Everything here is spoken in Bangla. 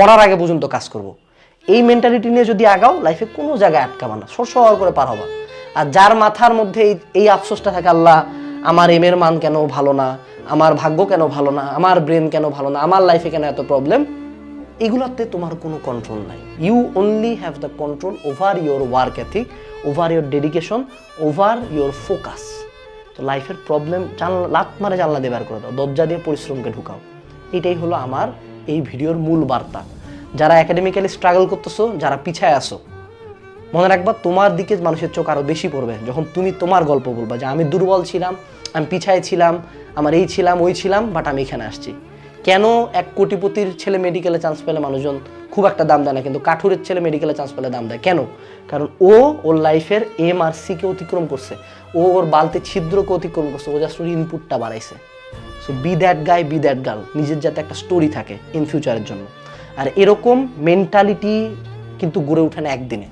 পড়ার আগে পর্যন্ত কাজ করব। এই মেন্টালিটি নিয়ে যদি আগাও লাইফে কোনো জায়গায় আটকাবা না সর করে পার হবা। আর যার মাথার মধ্যে এই এই আফসোসটা থাকে, আল্লাহ, আমার এমের মান কেন ভালো না, আমার ভাগ্য কেন ভালো না, আমার ব্রেন কেন ভালো না, আমার লাইফে কেন এত প্রবলেম এগুলোতে তোমার কোনো কন্ট্রোল নাই। You only have the control over your work ethic over your dedication over your focus তো লাইফের প্রবলেম জানলা লাত মারে জানলা দিয়ে বের করে দাও, দরজা দিয়ে পরিশ্রমকে ঢুকাও। এটাই হলো আমার এই ভিডিওর মূল বার্তা। যারা একাডেমিক্যালি স্ট্রাগল করতেছো, যারা পিছায় আসো মনে রাখবা তোমার দিকে মানুষের চোখ আরও বেশি পড়বে। যখন তুমি তোমার গল্প বলবা যে, আমি দুর্বল ছিলাম, আমি পিছায় ছিলাম, আমার এই ছিলাম, ওই ছিলাম বাট আমি এখানে আসছি। কেন এক কোটিপতির ছেলে মেডিকেলে চান্স পেলে মানুষজন খুব একটা দাম দেয় না, কিন্তু কাঠুরের ছেলে মেডিকেলে চান্স পেলে দাম দেয়? কেন? কারণ ও ওর লাইফের এম আর সিকে অতিক্রম করছে। ও ওর বালতে ছিদ্রকে অতিক্রম করছে। ও জাস্ট ওর ইনপুটটা বাড়াইছে। So be that guy be that girl নিজের যাতে একটা স্টোরি থাকে ইন ফিউচারের জন্য। আর এরকম মেন্টালিটি কিন্তু গড়ে ওঠে না একদিনে।